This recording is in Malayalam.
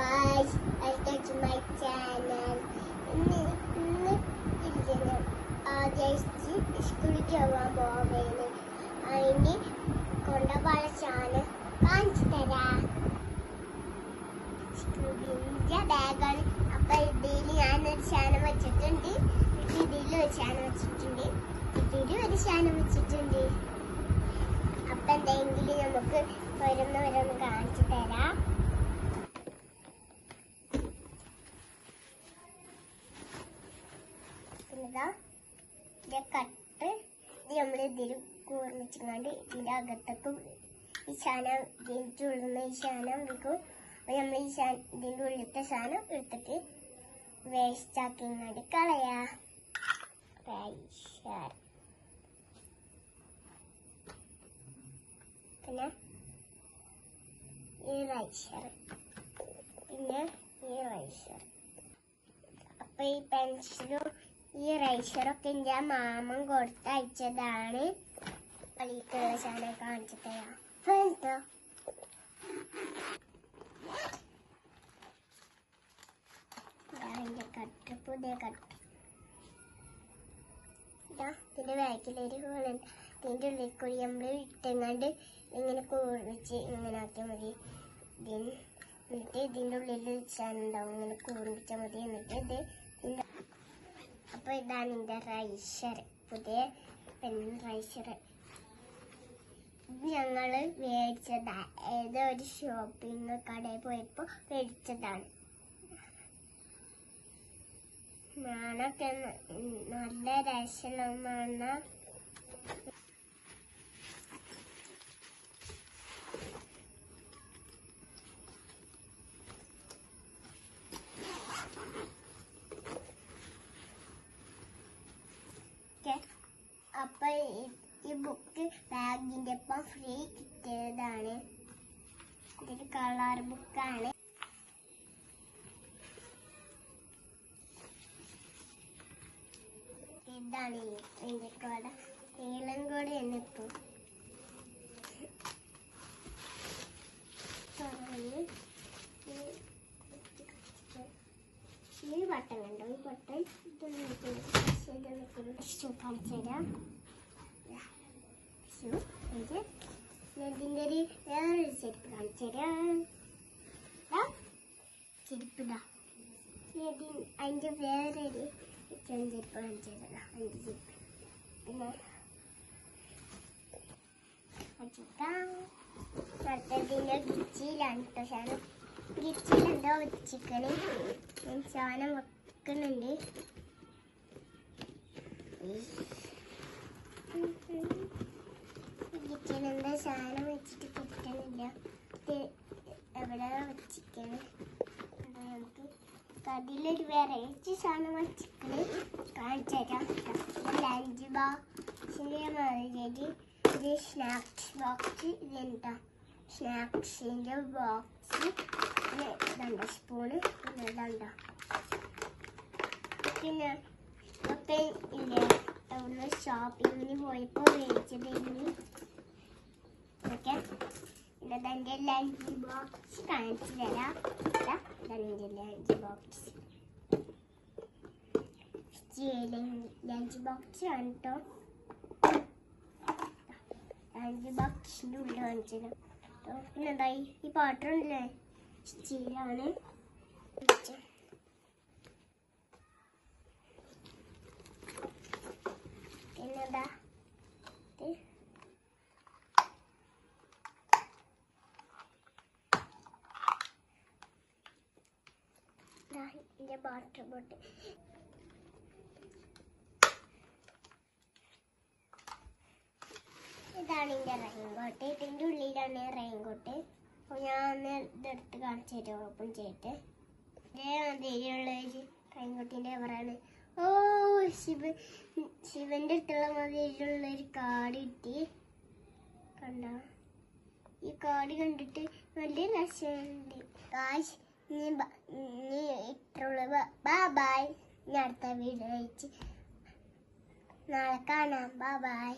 guys, welcome to my channel. ഇന്ന് ഇന്ന് ഇരിക്കുന്നു ആദ്യമായിട്ട് സ്കൂളിൽ പോകാൻ പോവേന് അതിന് കൊണ്ടുപോകാൻ സാധനം കാണിച്ചു തരാം സ്കൂളിന്റെ ബാഗാണ് അപ്പൊ ഇതിൽ ഞാനൊരു സാധനം വെച്ചിട്ടുണ്ട് ഇതിൽ ഒരു സാധനം വെച്ചിട്ടുണ്ട് ഇതിൽ ഒരു സാധനം വെച്ചിട്ടുണ്ട് അപ്പൊ എന്തെങ്കിലും നമുക്ക് ഓരോന്ന് ഓരോന്ന് കാണിച്ചു തരാം ഇതിന്റെ കട്ട് ഇത് നമ്മൾ ഇതിൽ കൂർമിച്ചങ്ങാണ്ട് ഇതിന്റെ അകത്തേക്കും ഈ ശാനം ഇതിന്റെ ഉള്ളിൽ ഈ ശാനം വെക്കും അപ്പൊ നമ്മൾ ഈ ശാന ഇതിന്റെ ഉള്ളിലത്തെ സാധനം എടുത്തിട്ട് വേസ്റ്റ് ആക്കിങ്ങാണ്ട് കളയാ പിന്നെ ഈ റൈഷർ പിന്നെ ഈ റൈഷർ അപ്പൊ ഈ പെൻസിലും ഈ റൈഷറൊക്കെ എന്റെ മാമൻ കൊടുത്തയച്ചതാണ്. കളിക്കുള്ള സാധനം കാണിച്ചു തരാം. കേട്ടോ കട്ട് പുതിയ കട്ട്. ഇതാ ഇതിന്റെ ബാക്കിലൊരു ഹോളുണ്ട് ഉള്ളിൽ കൂടി നമ്മൾ ഇട്ടെങ്ങാണ്ട് ഇങ്ങനെ കൂർമിച്ച് ഇങ്ങനെ ആക്കിയാൽ മതി. എന്നിട്ട് ഉള്ളിൽ സാധനം ഉണ്ടാവും ഇങ്ങനെ കൂർമിച്ചാൽ മതി. എന്നിട്ട് ഇത് അപ്പോൾ ഇതാണ് എന്റെ റൈസർ പുതിയ റൈസർ ഇത് ഞങ്ങൾ മേടിച്ചതാ. ഏതോ ഒരു ഷോപ്പിംഗ് കടയിൽ പോയപ്പോൾ മേടിച്ചതാണ്. മണൊക്കെ ന- നല്ല രസമാണ് മണ അപ്പൊ ഈ- ബുക്ക് ബാഗിന്റെ ഒപ്പം ഫ്രീ കിട്ടിയതാണ്. ഇതൊരു കളർ ബുക്കാണ് ഇതാണ് ഇതിന്റെ കൂടെ നീളം കൂടെ എന്നിപ്പോ ഈ- ബട്ടൺ കണ്ടോ? ഈ ബട്ടൺ കാണിച്ചു തരാം ഷൂ എനിക്ക് ഇതിന്റെ ഒരു വേറൊരു ചെരുപ്പ് കാണിച്ചു തരാം ചെരുപ്പിടാ. അതിന്റെ വേറൊരു ചെരുപ്പ് കാണിച്ചു തരാം അതിന്റെ ചെരുപ്പ് പിന്നെ അടുത്തതിന്റെ ഗിച്ചിയിലാണ് കേട്ടോ ശാനം ഗിച്ചിയിലെന്തോ വെച്ചിക്കണ് ശാനം വെക്കുന്നുണ്ട്. ഗിച്ചിയിലെന്താ സാധനം വെച്ചിട്ട് കിട്ടണില്ല ഇത് എവിടെ വെച്ചിക്കണ് അത് നമുക്ക് അതിലൊരു വെറൈറ്റി സാധനം വെച്ചിട്ട് കാണിച്ചു തരാം. ലഞ്ച് ബോക്സിന്റെ മാതിരി ഇത് സ്നാക്സ് ബോക്സ് ഇതുണ്ടോ സ്നാക്സിന്റെ ബോക്സ് ഇതുണ്ടോ സ്പൂണ് പിന്നെ ഇതുണ്ടോ പിന്നെ ഒക്കെ ഇല്ലേ? ഷോപ്പിങ്ങിന് പോയപ്പോൾ മേടിച്ചതിന് എന്നിട്ട് എന്റെ ലഞ്ച് ബോക്സ് കാണിച്ചു തരാം. എന്റെ ലഞ്ച് ബോക്സ്. ലഞ്ച് ബോക്സ് ആണ് കേട്ടോ ലഞ്ച് ബോക്സിന്റെ ഉള്ളിൽ പിന്നെ എന്തായി ഈ പാത്രമില്ലേ സ്റ്റീലാണ് പിന്നെന്താ ഇത് ഇതിന്റെ വാട്ടർ ബോട്ടിൽ ഇതാണ് എന്റെ റെയിൻകോട്ട് ഇതിന്റെ ഉള്ളിലാണ് റെയിൻകോട്ട് അപ്പോൾ ഞാൻ ഇതെടുത്ത് കാണിച്ചു തരും ഓപ്പൺ ചെയ്തിട്ട്. ഇതേ മാതിരിയുള്ള ഒരു റെയിൻകോട്ടിന്റെ പറയാണ് ഓ ശിവ ശിവന്റെ അടുത്തുള്ള മാതിരിയുള്ള ഒരു കാട് കിട്ടി. കണ്ട? ഈ കാട് കണ്ടിട്ട് നല്ല രസമുണ്ട്. കാശ് നീ ഇനി ഇട്ടുള്ള ബൈ ഞാൻ അടുത്ത വീഡിയോ അയച്ച് നാളെ കാണാം. ബൈ